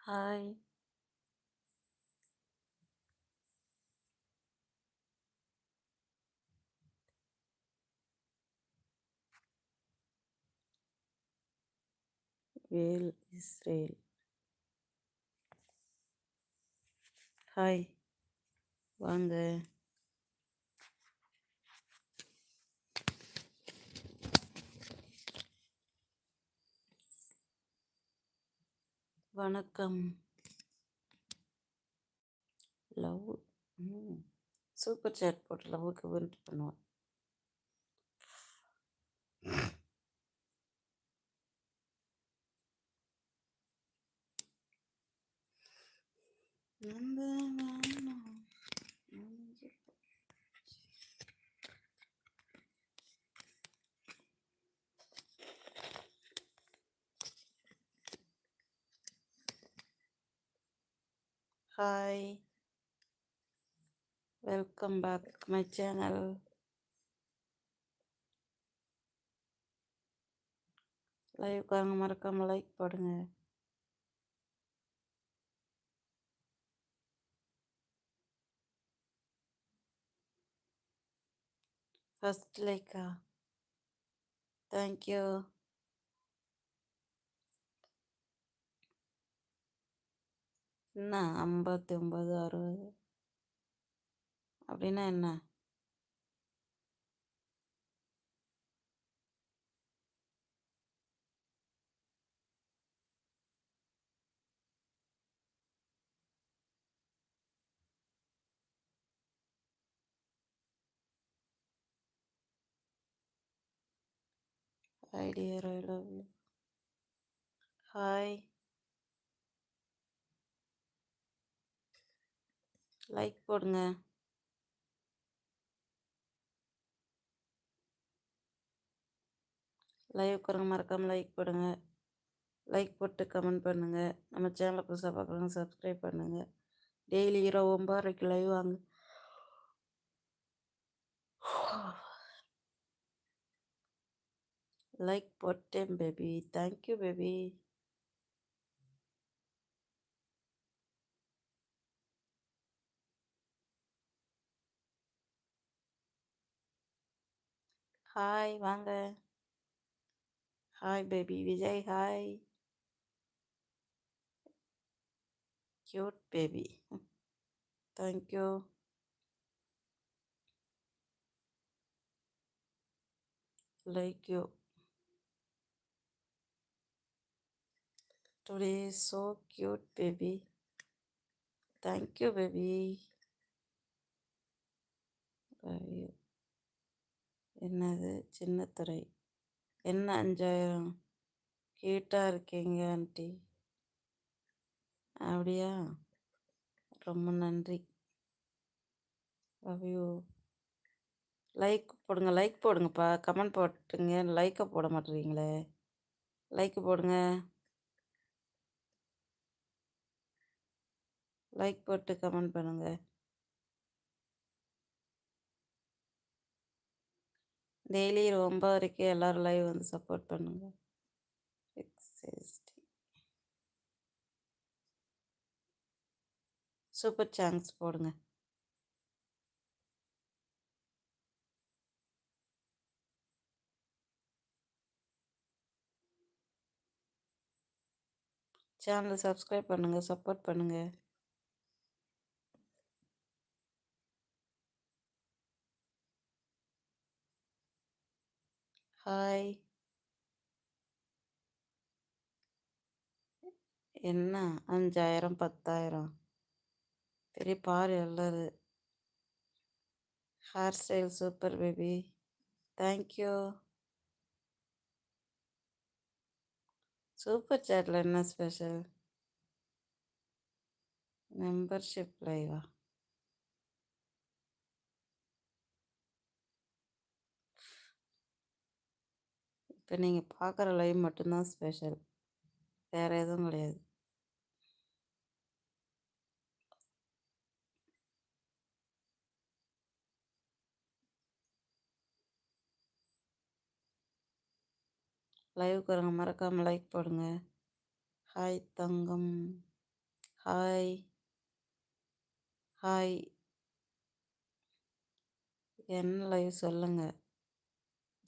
Hi வேல் Israel hi வாங்க வணக்கம். Love super chat போட்டு லவ்வுக்கு வந்துட்டு நம்ம hi welcome back my channel லைவ்க்காரங்க மறக்காம லைக் போடுங்க ஃபர்ஸ்ட் லைக்கா தேங்க்யூ என்ன? ஐம்பத்தி ஒம்பது அறுபது. அப்படின்னா என்ன? Hi dear I love you hi like போடுங்க. லைவ் உட்காரங்க மறக்காமல் லைக் போடுங்க. லைக் போட்டு கமெண்ட் பண்ணுங்க. நம்ம சேனலை புதுசாக பார்க்குறவங்க சப்ஸ்கிரைப் பண்ணுங்க. டெய்லி இரவு ஒம்பதரைக்கு லைவ் வாங்க. லைக் போட்டேன் baby. Thank you baby. Hi வாங்க hi baby Vijay hi cute baby thank you like you today so cute baby thank you baby என்னது சின்னத்துறை என்ன அஞ்சாயிரம்? கியூட்டாக இருக்கீங்க ஆண்டி அப்படியா? ரொம்ப நன்றி. லவ்யூ லைக் போடுங்க லைக் போடுங்கப்பா. கமெண்ட் போட்டுங்க. லைக்கை போட மாட்டேறீங்களே. லைக் போடுங்க. லைக் போட்டு கமெண்ட் பண்ணுங்கள் டெய்லி ஒம்பது வரைக்கும் எல்லோரும் லைவ் வந்து சப்போர்ட் பண்ணுங்க. சூப்பர் சாங்ஸ் போடுங்க. சேனலை சப்ஸ்கிரைப் பண்ணுங்கள் சப்போர்ட் பண்ணுங்கள் ஹாய் என்ன? அஞ்சாயிரம் பத்தாயிரம். பெரிய பாரு எல்லாரு hair style super baby thank you super சேட்டில் என்ன ஸ்பெஷல் மெம்பர்ஷிப் லைவா இப்போ நீங்கள் பார்க்குற லைவ் மட்டும்தான் ஸ்பெஷல் வேறு எதுவும் கிடையாது. லைவுக்கு வரங்க. மறக்காமல் லைக் போடுங்க. ஹாய் தங்கம். ஹாய் ஹாய் என்ன லைவ் சொல்லுங்கள்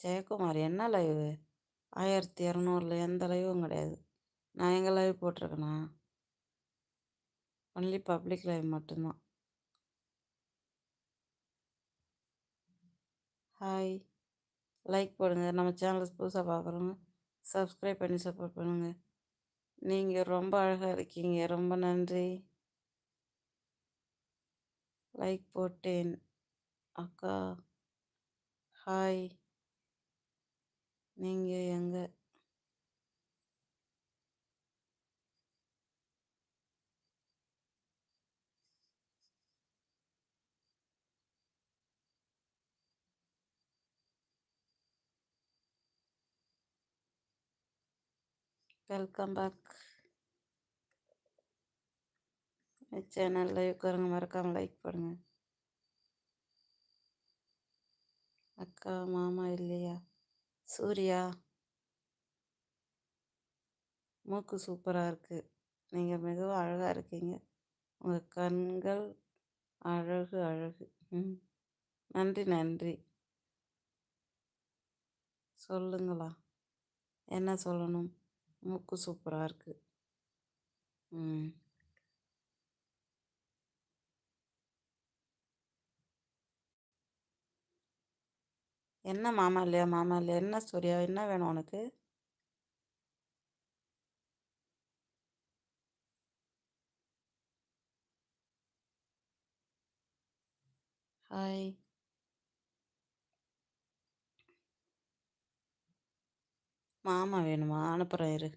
ஜெயக்குமார் என்ன லைவு ஆயிரத்தி இரநூறுல எந்த லைவும் கிடையாது. நான் எங்கள் லைவ் போட்டிருக்கேனா? ஒன்லி பப்ளிக் லைவ் மட்டும்தான். ஹாய் லைக் போடுங்க. நம்ம சேனல்ஸ் புதுசாக பார்க்குறோங்க சப்ஸ்கிரைப் பண்ணி சப்போர்ட் பண்ணுங்கள் நீங்கள் ரொம்ப அழகாக இருக்கீங்க. ரொம்ப நன்றி. லைக் போட்டேன். அக்கா. ஹாய் நீங்கள் எங்கே வெல்கம் பேக் நல்ல உட்காருங்க மறக்காமல் லைக் பண்ணுங்கள் அக்கா மாமா இல்லையா? சூர்யா மூக்கு சூப்பராக இருக்குது நீங்கள் மிகவும் அழகாக இருக்கீங்க. உங்கள் கண்கள் அழகு அழகு. ம். நன்றி நன்றி. சொல்லுங்களா? என்ன சொல்லணும்? மூக்கு சூப்பராக இருக்குது ம். என்ன மாமா இல்லையா? மாமா இல்லையா? என்ன சூர்யா என்ன வேணும் உனக்கு? ஹாய் மாமா வேணுமா? அனுப்புகிறேன் இரு.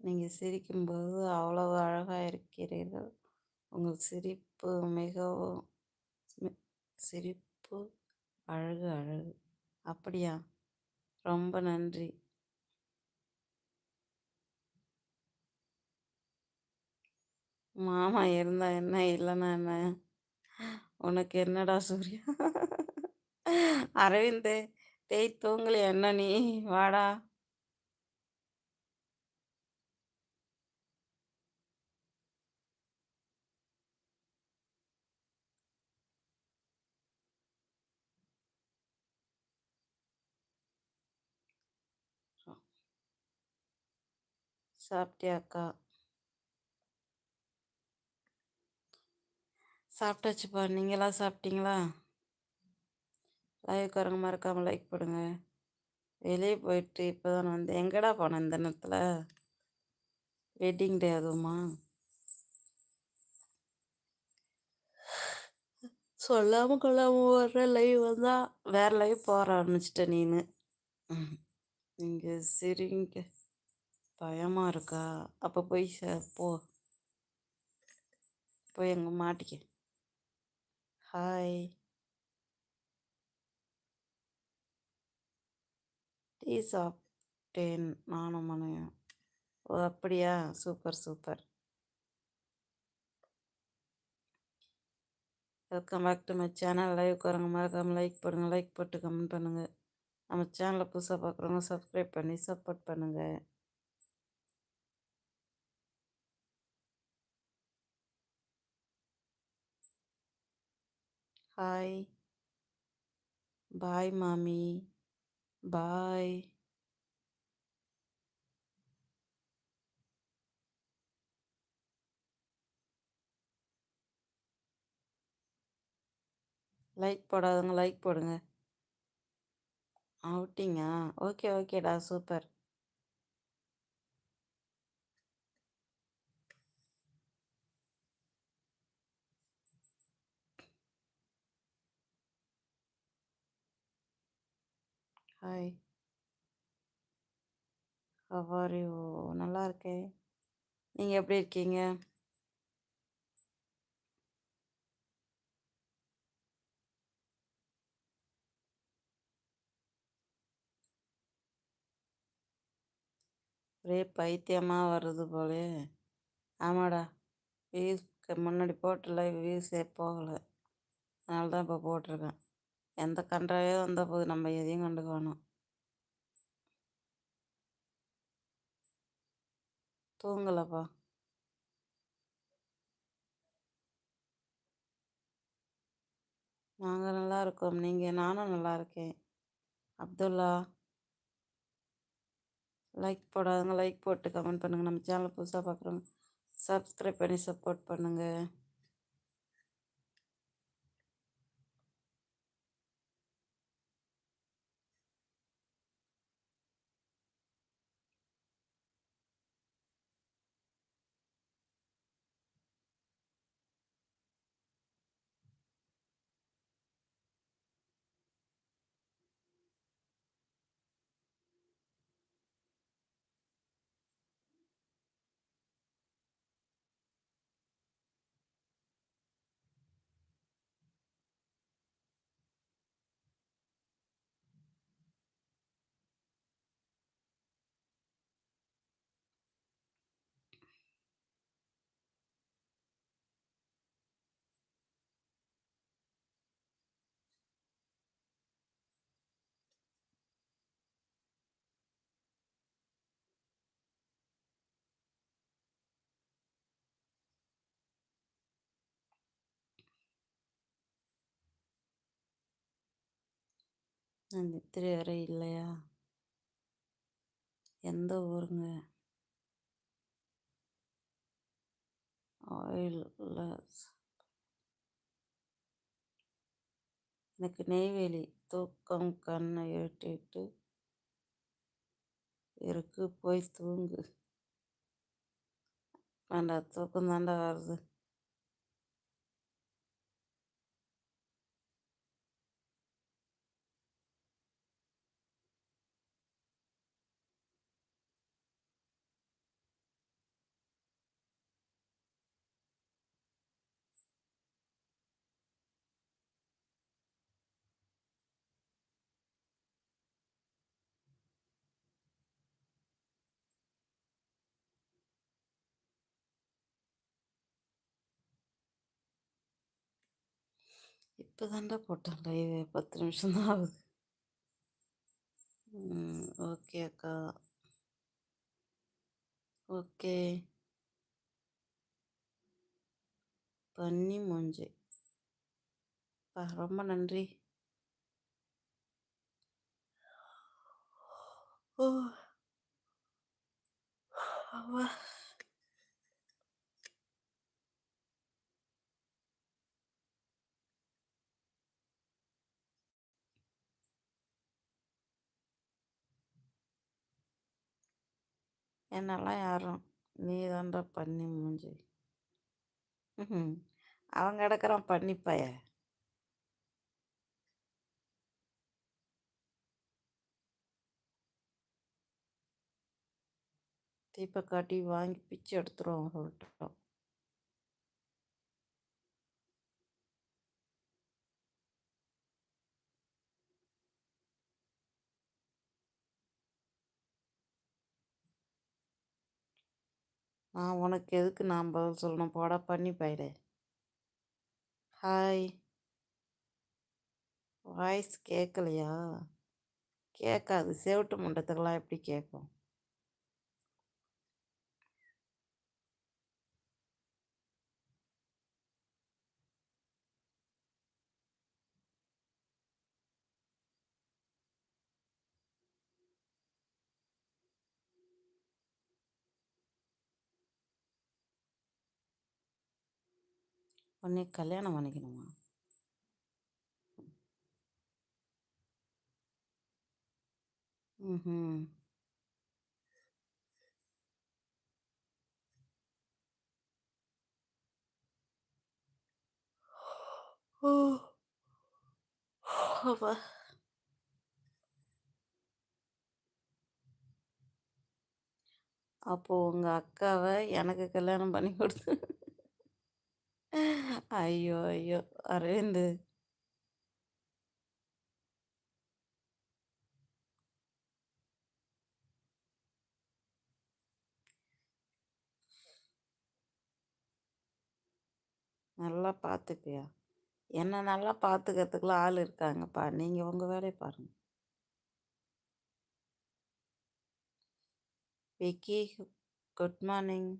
நீங்கள் சிரிக்கும்போது அவ்வளவு அழகாக இருக்கிறீர்கள். உங்கள் சிரிப்பு மிகவும் சிரிப்பு அழகு அழகு. அப்படியா? ரொம்ப நன்றி. மாமா இருந்தா என்ன இல்லைன்னா என்ன? உனக்கு என்னடா சூர்யா? அரவிந்த் தேய் தூங்கலையா என்ன நீ? வாடா. சாப்பிட்டியாக்கா சாப்பிட்டாச்சுப்பா நீங்களாம் சாப்பிட்டீங்களா லைவ்காரங்க மறக்காமல் லைக் போடுங்க. வெளியே போயிட்டு இப்போ தான் வந்து எங்கடா போனேன் இந்த நேரத்தில்? வெட்டிங் டே அதுவுமா? சொல்லாமல் கொள்ளாமல் வர்ற லைவ் வந்தால் வேறு லைவ் போகிற ஆரம்பிச்சிட்ட நீனு. இங்கே சரிங்க. பயமாக இருக்கா? அப்போ போய் போ. போய் எங்கே மாட்டிக்க. ஹாய் டீ சாப்பிட்டேன் நானும் மனையும். ஓ அப்படியா? Super super. Welcome back to my channel live வரவங்க மறக்காமல் லைக் பண்ணுங்கள் லைக் போட்டு கமெண்ட் பண்ணுங்கள் நம்ம சேனலை புதுசாக பார்க்குறவங்க சப்ஸ்கிரைப் பண்ணி சப்போர்ட் பண்ணுங்கள் ஹாய் பாய் மாமி பாய் லைக் போடாதவங்க லைக் போடுங்க. அவுட்டிங்கா ஓகே ஓகேடா super hi how are you நல்லா இருக்கேன். நீங்கள் எப்படி இருக்கீங்க? ஒரே பைத்தியமாக வருது போலே. ஆமாடா. வியூஸ்க்கு முன்னாடி போட்டல வியூஸே போகலை. அதனால தான் இப்போ போட்டிருக்கேன். எந்த கன்றாவே வந்த போது நம்ம எதையும் கண்டுக்க வேணாம் தூங்கலப்பா. நாங்கள் நல்லா இருக்கோம். நீங்கள் நானும் நல்லா இருக்கேன். அப்துல்லா லைக் போடாதவங்க லைக் போட்டு கமெண்ட் பண்ணுங்கள் நம்ம சேனலை புதுசாக பார்க்குறோம் சப்ஸ்கிரைப் பண்ணி சப்போர்ட் பண்ணுங்கள் நித்திரை அறை இல்லையா? எந்த ஊருங்க? ஆயில் எனக்கு நெய்வேலி தூக்கம் கண்ணை ஏட்டிட்டு இருக்கு. போய் தூங்கு. வேண்டாம் தூக்கம் தாண்டா வருது? இப்போ தாண்டா போட்டேன் லைவ் பத்து நிமிஷம் தான் ஆகுது. ஓகே அக்கா. ஓகே. பன்னி மூஞ்சி. ரொம்ப நன்றி. ஓ. என்னெல்லாம் யாரும் நீ தாண்டா பண்ணி மூஞ்சி. அவங்க கிடக்குறான் பண்ணிப்பாய தீப்பை காட்டி வாங்கி பிச்சு எடுத்துருவோம் சொல்லிட்டோம் நான் உனக்கு எதுக்கு நான் பதில் சொல்லணும்? போடா பண்ணி போயிடு ஹாய். வாய்ஸ் கேட்கலையா கேட்காது செவட்டு மண்டத்துக்கெல்லாம் எப்படி கேட்கும் உன்னை கல்யாணம் பண்ணிக்கணுமா? ம் அப்பா அப்போது உங்கள் அக்காவை எனக்கு கல்யாணம் பண்ணி கொடுத்து ஐயோ ஐயோ அரவிந்து. நல்லா பார்த்துப்பியா? என்ன நல்லா பார்த்துக்கிறதுக்குலாம் ஆள் இருக்காங்கப்பா. நீங்கள் உங்கள் வேலையை பாருங்கள் விக்கி குட் மார்னிங்.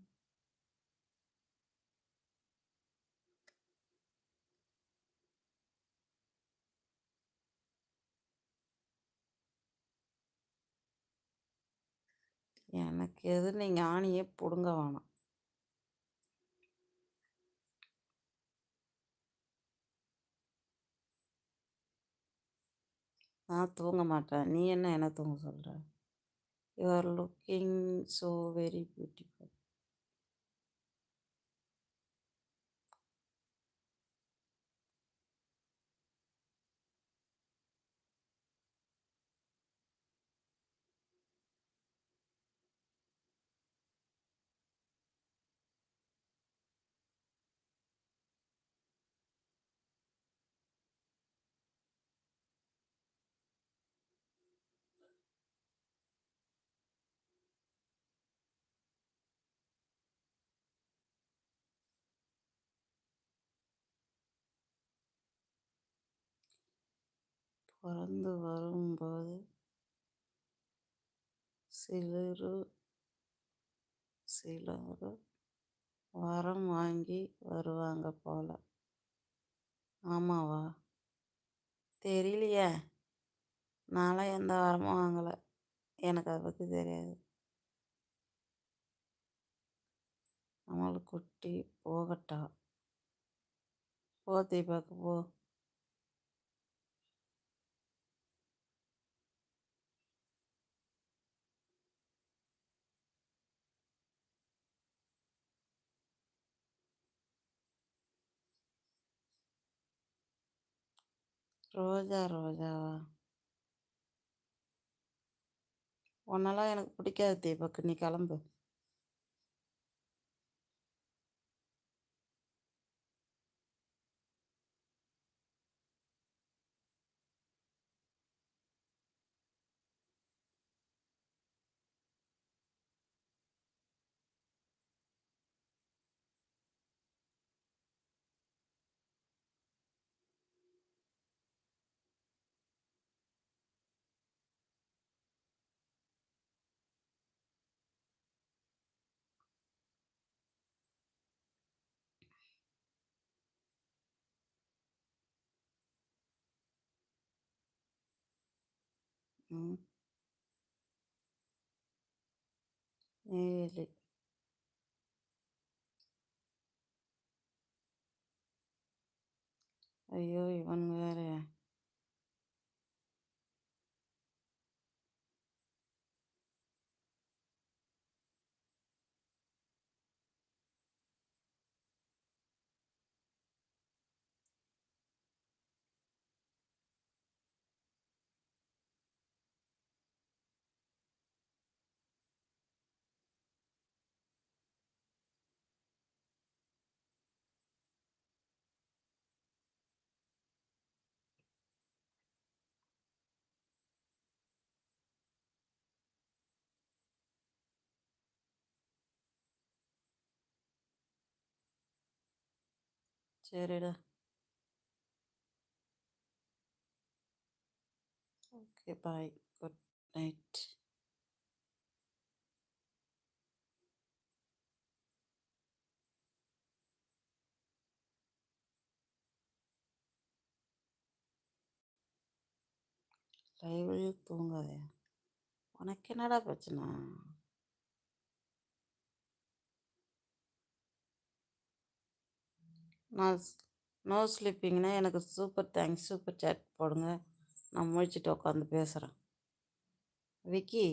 எனக்கு எது நீங்கள் ஆணியே பிடுங்க வேணாம். நான் தூங்க மாட்டேன். நீ என்ன என்ன தூங்க சொல்கிற you are looking so very beautiful பிறந்து வரும்போது சிலரு சிலர் வரம் வாங்கி வருவாங்க போல. ஆமாவா? தெரியலையே. நான்லாம் எந்த வரமும் வாங்கலை. எனக்கு அதை பற்றி தெரியாது. நம்மளுக்கு குட்டி போகட்டா. போ தீபாக்கு போ. ரோஜா ரோஜாவா? உன்னெல்லாம் எனக்கு பிடிக்காது தீபக். நீ கிளம்பு. ம் நெய்வேலி ஐயோ இவன் சரிடா. ஓகே பாய் குட் நைட் லைவ்லேயே தூங்காதே. உனக்கு என்னடா பிரச்சனை? நான் நோ ஸ்லீப்பிங்னா எனக்கு சூப்பர் தேங்க்ஸ் சூப்பர் சேட் போடுங்க. நான் முழிச்சிட்டு உட்காந்து பேசுகிறேன் விக்கி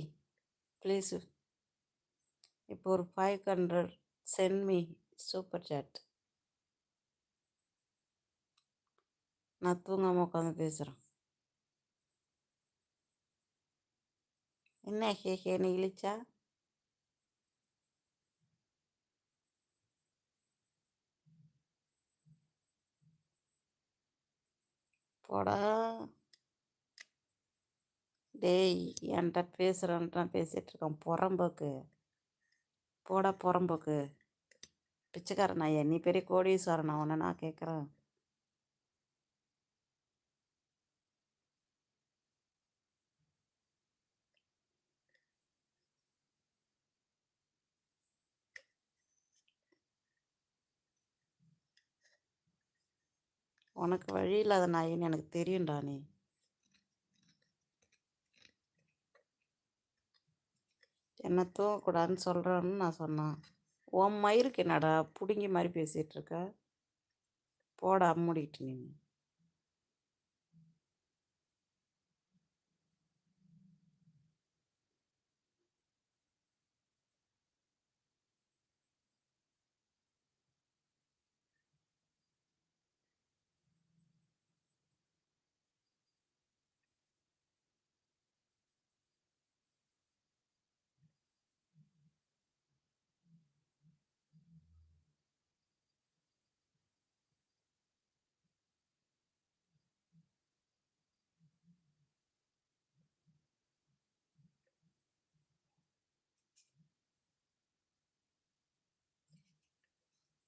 ப்ளீஸ். இப்போ ஒரு five hundred send me super sad. நான் தூங்காமல் உட்காந்து பேசுகிறேன் என்ன ஹே ஹேன்னு இழிச்சா? போடா. டேய் என்கிட்ட பேசுகிறான்ட்டான் பேசிகிட்டு இருக்கான். புறம்போக்கு. போடா புறம்போக்கு. பிச்சைக்காரன் நான் நீ பெரிய கோடீஸ்வரன் நான் உன்னை நான் கேட்குறேன் உனக்கு வழி இல்லாத நாயின்னு எனக்கு தெரியும்டா நீ. என்ன தூங்கக்கூடாதுன்னு சொல்கிறேன்னு நான் சொன்னேன். உன் மயிருக்கு என்னடா பிடுங்கி மாதிரி பேசிகிட்டு இருக்க? போடா மூடிக்கிட்டு நீ